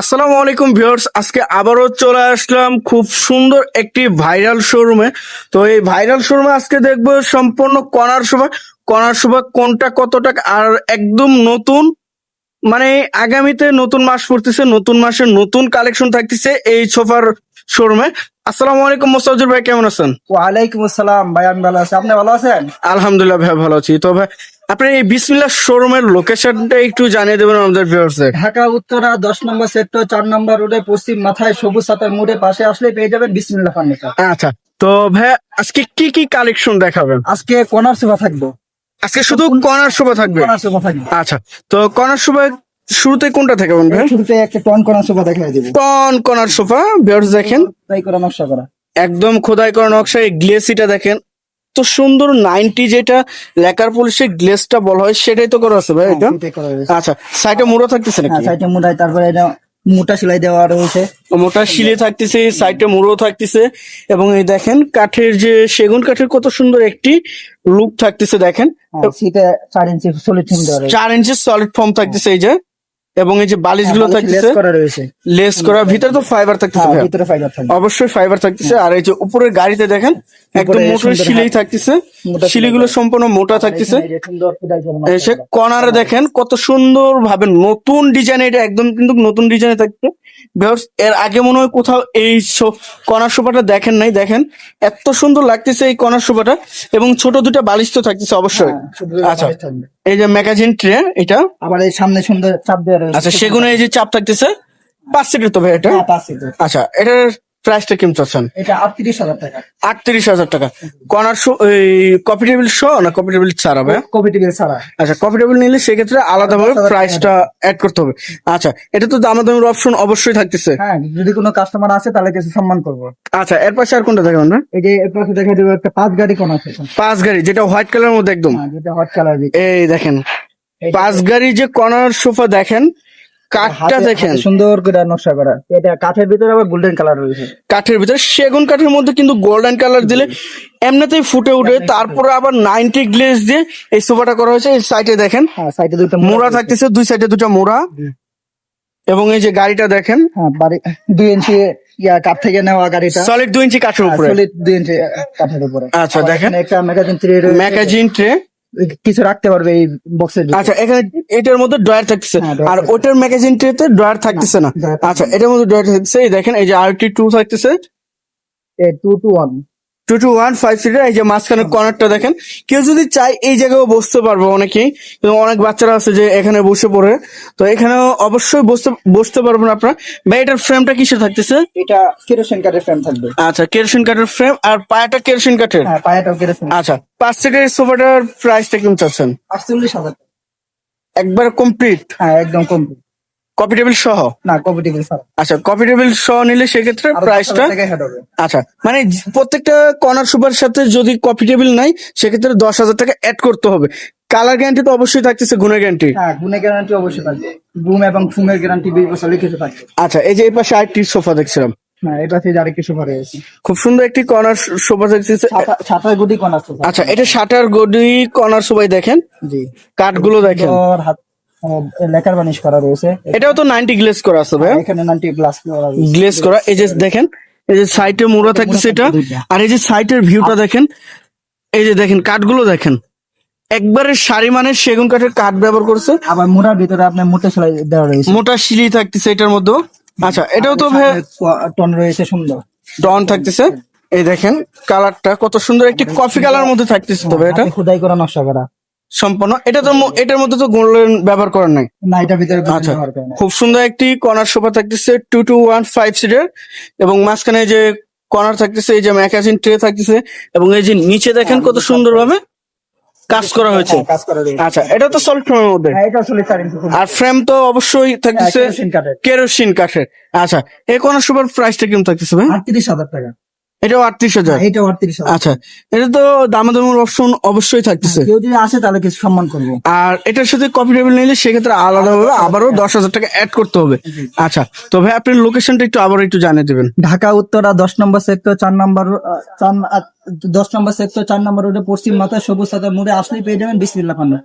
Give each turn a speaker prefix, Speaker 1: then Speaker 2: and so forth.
Speaker 1: আসসালামু আলাইকুম ভিউয়ার্স আজকে আবারও চলে আসলাম খুব সুন্দর একটি ভাইরাল শোরুমে। তো এই ভাইরাল শোরুমে আজকে দেখব সম্পূর্ণ কর্নার সোফা কর্নার সোফা কোনটা কত টাকা আর একদম নতুন মানে আগামীতে নতুন মাস পড়তেছে নতুন মাসে নতুন কালেকশন থাকতেছে এই সোফার শোরুমে। আসসালামু আলাইকুম মোস্তাফিজুর ভাই কেমন আছেন?
Speaker 2: ওয়ালাইকুম আসসালাম ভাই আমি ভালো আছি আপনি ভালো আছেন?
Speaker 1: আলহামদুলিল্লাহ ভাই ভালো আছি। তো ভাই আপনি এই বিসমিল্লাহ শোরুমের লোকেশনটা একটু জানিয়ে দেবেন আমাদের ভিউয়ার্সদের
Speaker 2: ঢাকা উত্তরা দশ নম্বর সেক্টর চার নম্বর রোডে পশ্চিম মাথায় সবুজ সাতার মোড়ে পাশে আসলে পেয়ে যাবেন বিসমিল্লা ফার্নিচার
Speaker 1: আচ্ছা তো ভাই আজকে কি কি কালেকশন দেখাবেন?
Speaker 2: আজকে কর্নার সোফা থাকব।
Speaker 1: আজকে শুধু কর্নার শোভা থাকবে?
Speaker 2: কর্নার সোফা থাকবে।
Speaker 1: আচ্ছা তো কর্নার শোভা শুরুতে কোনটা থেকে ভাই?
Speaker 2: শুরুতে একটা টন কর্নার সোফা দেখাই দেবো।
Speaker 1: টন কর্নার সোফা বিয়ার্স দেখেন।
Speaker 2: তাই করা নকশা করা।
Speaker 1: একদম খোদাই করা নকশা এই গ্লেসিটা দেখেন। তো সুন্দর নাইনটি যেটা লেকার পলিশের গ্লেসটা বলা হয় সেটাই তো করা আছে ভাই এটা?
Speaker 2: এটাই করা
Speaker 1: আচ্ছা সাইডে মুড়ো থাকতেছে
Speaker 2: হ্যাঁ
Speaker 1: নাকি
Speaker 2: সাইডে মোটাই তারপরে এটা মোটা সেলাই দেওয়া রয়েছে।
Speaker 1: মোটা শিলে থাকতেছে সাইডে মুড়ো থাকতেছে। এবং এই দেখেন কাঠের যে সেগুন কাঠের কত সুন্দর একটি লুক থাকতেছে দেখেন।
Speaker 2: হ্যাঁ, সিটে চার ইঞ্চি সলিড রয়েছে।
Speaker 1: চার ইঞ্চি সলিড ফর্ম থাকতেছে এই যে। এবং এই যে বালিশগুলো
Speaker 2: হ্যাঁ, লেস
Speaker 1: থাকতেছে
Speaker 2: করা
Speaker 1: লেস করা ভিতরে তো ফাইবার থাকতেছে
Speaker 2: হ্যাঁ, ভিতরে ফাইবার থাকবে।
Speaker 1: অবশ্যই ফাইবার থাকতেছে। আর এই যে উপরের গাড়িতে দেখেন একদম মোটর শিলেই থাকতেছে।
Speaker 2: মোটা
Speaker 1: শিলিগুলো সম্পূর্ণ মোটা থাকতেছে। এসে
Speaker 2: করা।
Speaker 1: কর্নারে দেখেন কত সুন্দর ভাবে নতুন ডিজাইন এটা একদম কিন্তু নতুন ডিজাইনে থাকছে। এর আগে মনে হয় কোথাও এই কর্নার সোফাটা দেখেন নাই। দেখেন এত সুন্দর লাগতেছে এই কর্নার সোফাটা এবং ছোট দুটো বালিশ তো থাকতেছে অবশ্যই।
Speaker 2: হ্যাঁ,
Speaker 1: আচ্ছা এই যে ম্যাগাজিন ট্রে এটা।
Speaker 2: আবার এই সামনে সুন্দর চাপ দেওয়া
Speaker 1: আচ্ছা সেগুলো এই যে চাপ থাকতেছে? পাঁচ সিটের তো ভাই এটা?
Speaker 2: হ্যাঁ।
Speaker 1: আচ্ছা এটার প্রাইসটা কেমন চাচ্ছেন?
Speaker 2: এটা আটত্রিশ হাজার টাকা।
Speaker 1: আটত্রিশ হাজার টাকা। কর্নার শো এই কপি টেবিল শো না কপি টেবিল ছাড়া ভাই?
Speaker 2: কপি টিভি ছাড়া।
Speaker 1: আচ্ছা কপি টেবিল নিলে সেক্ষেত্রে আলাদাভাবে
Speaker 2: 10,000 টাকা।
Speaker 1: প্রাইসটা অ্যাড করতে হবে। আচ্ছা এটা তো দামাদামির অপশন অবশ্যই থাকতেছে।
Speaker 2: হ্যাঁ যদি কোনো কাস্টমার আসে তাহলে কিছু সম্মান করব।
Speaker 1: আচ্ছা এর পাশে আর কোনটা দেখাবেন না
Speaker 2: এই যে এর পাশে দেখা দেবো একটা পাঁচ গাড়ি কোন আছে?
Speaker 1: পাঁচ গাড়ি যেটা হোয়াইট কালারের মধ্যে একদম।
Speaker 2: হ্যাঁ, যেটা হট কালার
Speaker 1: এই দেখেন পাঁচ গাড়ি যে কর্নার সোফা দেখেন কাঠটা দেখেন।
Speaker 2: সুন্দর করে নকশা করা। এটা কাঠের ভিতরে আবার গোল্ডেন কালার রয়েছে।
Speaker 1: কাঠের ভিতরে সেগুন কাঠের মধ্যে কিন্তু গোল্ডেন কালার দিলে এমনিতেই ফুটে উঠে তারপরে আবার নাইনটি গ্লেজ দিয়ে এই সোফাটা করা হয়েছে। এই সাইডে দেখেন
Speaker 2: হ্যাঁ সাইডে দুটো
Speaker 1: মোড়া থাকতেছে দুই সাইডে দুটো মোড়া। এবং এই যে গাড়িটা দেখেন
Speaker 2: হ্যাঁ দুই ইঞ্চি ইয়া কাঠ থেকে নেওয়া গাড়িটা।
Speaker 1: সলিড দুই ইঞ্চি কাঠের উপরে।
Speaker 2: সলিড দুই ইঞ্চি কাঠের উপরে।
Speaker 1: আচ্ছা, দেখেন।
Speaker 2: একটা ম্যাগাজিন থ্রি
Speaker 1: ম্যাগাজিন ট্রে
Speaker 2: কিছু রাখতে পারবে এই বক্সের
Speaker 1: আচ্ছা এখানে এটার মধ্যে ড্রয়ার থাকতেছে।
Speaker 2: হ্যাঁ,
Speaker 1: আর ওটার ম্যাগাজিন ট্রেতে ড্রয়ার থাকতেছে না। আচ্ছা এটার মধ্যে ড্রয়ার থাকতেছে। এই দেখেন এই যে আরটি টু থাকতেছে।
Speaker 2: Two two one
Speaker 1: two two one five seater এই যে মাঝখানে কর্নারটা দেখেন। কেউ যদি চায় এই জায়গায় বসতে পারবে অনেকেই। কিন্তু অনেক বাচ্চারা আছে যে এখানে বসে পড়ে। তো এখানেও অবশ্যই বসতে বসতে পারবেন আপনারা। ভাই এটার ফ্রেমটা কিসে থাকতেছে?
Speaker 2: এটা কেরোসিন কাঠের ফ্রেম থাকবে।
Speaker 1: আচ্ছা কেরোসিন কাঠের ফ্রেম আর পায়াটা কেরোসিন কাঠের
Speaker 2: হ্যাঁ পায়াটাও কেরোসিন
Speaker 1: আচ্ছা পাঁচ সিটের সোফাটার প্রাইসটা কেমন চাচ্ছেন?
Speaker 2: আটচল্লিশ হাজার।
Speaker 1: একবার কমপ্লিট
Speaker 2: হ্যাঁ একদম কম
Speaker 1: কপি টেবিল সহ?
Speaker 2: না কপি টিভি ছাড়া।
Speaker 1: আচ্ছা কপি টেবিল সহ নিলে সেক্ষেত্রে প্রাইসটা
Speaker 2: 10,000 টাকা head হবে।
Speaker 1: আচ্ছা মানে প্রত্যেকটা কর্নার সুপার সাথে যদি কপি টেবিল নাই সেক্ষেত্রে দশ হাজার টাকা অ্যাড করতে হবে। কালার গ্যারান্টি তো অবশ্যই থাকতেছে গুণের গ্যারান্টি
Speaker 2: হ্যাঁ গুণের গ্যারান্টি অবশ্যই থাকবে। গুম এবং ফুমের গ্যারান্টি বিশ বছর লিখিত থাকবে।
Speaker 1: আচ্ছা এই যে এই পাশে আরেকটি সোফা দেখছিলাম। খুব সুন্দর একটি কর্নার সোফা
Speaker 2: কোন
Speaker 1: আচ্ছা এটা শাটার গডি কর্নার সোফাই দেখেন?
Speaker 2: জি।
Speaker 1: কাঠগুলো দেখেন।
Speaker 2: হাত লেকার বানিশ করা রয়েছে।
Speaker 1: এটাও তো নাইনটি গ্লেস করা আছে ভাই
Speaker 2: এখানে নাইনটি গ্লাস করা
Speaker 1: গ্লেস করা এই যে দেখেন এই যে সাইডে মোড়া থাকতেছে এটা। আর এই যে সাইডের ভিউটা দেখেন এই যে দেখেন কাঠগুলো দেখেন। একবারে সারি মানে সেগুন কাঠের কাঠ ব্যবহার করছে।
Speaker 2: আবার মোড়ার ভিতরে আপনার মোটা সেলাই দেওয়া রয়েছে।
Speaker 1: মোটা সিঁড়ি থাকতেছে এটার মধ্যে। আচ্ছা এটাও তো
Speaker 2: টন রয়েছে সুন্দর।
Speaker 1: টন থাকতেছে। এই দেখেন কালারটা কত সুন্দর একটি কফি কালার মধ্যে থাকতেছে তবে এটা।
Speaker 2: খোদাই করা নকশা করা।
Speaker 1: সম্পূর্ণ এটা তো এটার মধ্যে তো গোল্ডেন ব্যবহার করার নাই।
Speaker 2: না এটার ভিতরে
Speaker 1: আচ্ছা। খুব সুন্দর একটি কর্নার সোফা থাকতেছে টু টু ওয়ান ফাইভ সিটের এবং মাঝখানে যে কর্নার থাকতেছে এই যে ম্যাগাজিন ট্রে থাকতেছে এবং এই যে নিচে দেখেন কত সুন্দর ভাবে কাজ করা হয়েছে।
Speaker 2: হ্যাঁ, কাজ করা রয়েছে
Speaker 1: আচ্ছা এটা তো সলিড ফ্রেমের মধ্যে।
Speaker 2: হ্যাঁ এটা চার
Speaker 1: আর ফ্রেম তো অবশ্যই থাকতেছে
Speaker 2: হ্যাঁ, কেরোসিন কাঠের
Speaker 1: আচ্ছা এই কর্নার সোফার প্রাইসটা কেমন থাকতেছে ভাই?
Speaker 2: আটত্রিশ হাজার টাকা।
Speaker 1: এটাও আটত্রিশ হাজার?
Speaker 2: এইটাও আটত্রিশ হাজার।
Speaker 1: আচ্ছা এটা তো দামাদামের অপশন অবশ্যই থাকতেছে।
Speaker 2: কেউ যদি আসে তাহলে কিছু সম্মান করব।
Speaker 1: আর এটার সাথে কপি টেবিল নিলে সেক্ষেত্রে আলাদাভাবে আবারও দশ হাজার টাকা অ্যাড করতে হবে। আচ্ছা তো ভাই আপনি লোকেশনটা একটু আবার একটু জানিয়ে দেবেন।
Speaker 2: ঢাকা উত্তরা দশ নম্বর সেক্টর চার নম্বর চার দশ নম্বর সেক্টর চার নম্বর রোডে পশ্চিম মাথায় সবুজ সাদা মোড়ে আসলেই পেয়ে যাবেন। বিসমিল্লা ফান্ডা